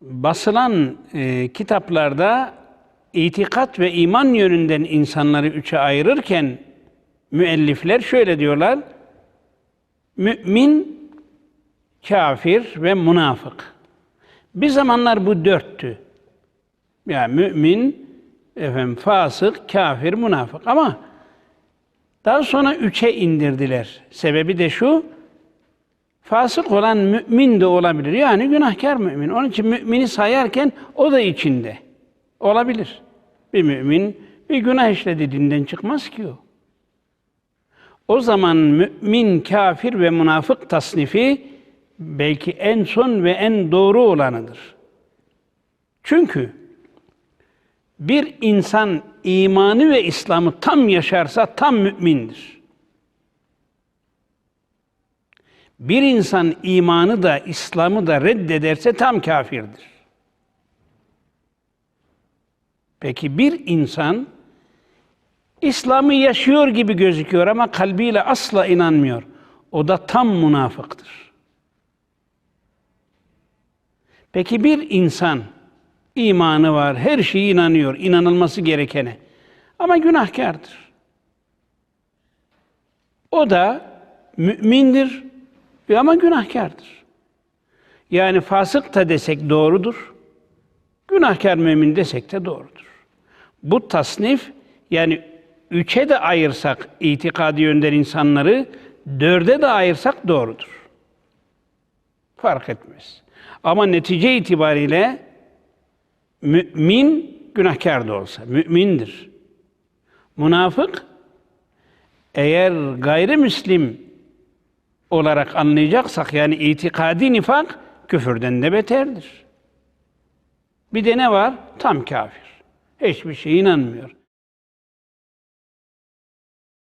basılan e, kitaplarda itikat ve iman yönünden insanları üçe ayırırken müellifler şöyle diyorlar. Mümin, kafir ve münafık. Bir zamanlar bu dörttü. Yani mümin, efendim, fasık, kafir, münafık. Ama daha sonra üçe indirdiler. Sebebi de şu, fasık olan mümin de olabilir. Yani günahkar mümin. Onun için mümini sayarken o da içinde. Olabilir. Bir mümin bir günah işledi dinden çıkmaz ki o. O zaman mümin, kafir ve münafık tasnifi belki en son ve en doğru olanıdır. Çünkü bir insan imanı ve İslam'ı tam yaşarsa tam mümindir. Bir insan imanı da İslam'ı da reddederse tam kafirdir. Peki bir insan İslam'ı yaşıyor gibi gözüküyor ama kalbiyle asla inanmıyor. O da tam münafıktır. Peki bir insan imanı var, her şeyi inanıyor, inanılması gerekene. Ama günahkardır. O da mümindir ama günahkardır. Yani fasık da desek doğrudur. Günahkar mümin desek de doğrudur. Bu tasnif yani üçe de ayırsak itikadi yönden insanları, dörde de ayırsak doğrudur. Fark etmez. Ama netice itibariyle mümin günahkar da olsa mümindir. Münafık eğer gayrimüslim olarak anlayacaksak yani itikadi nifak küfürden de beterdir. Bir de ne var? Tam kafir. Hiçbir şeye inanmıyor.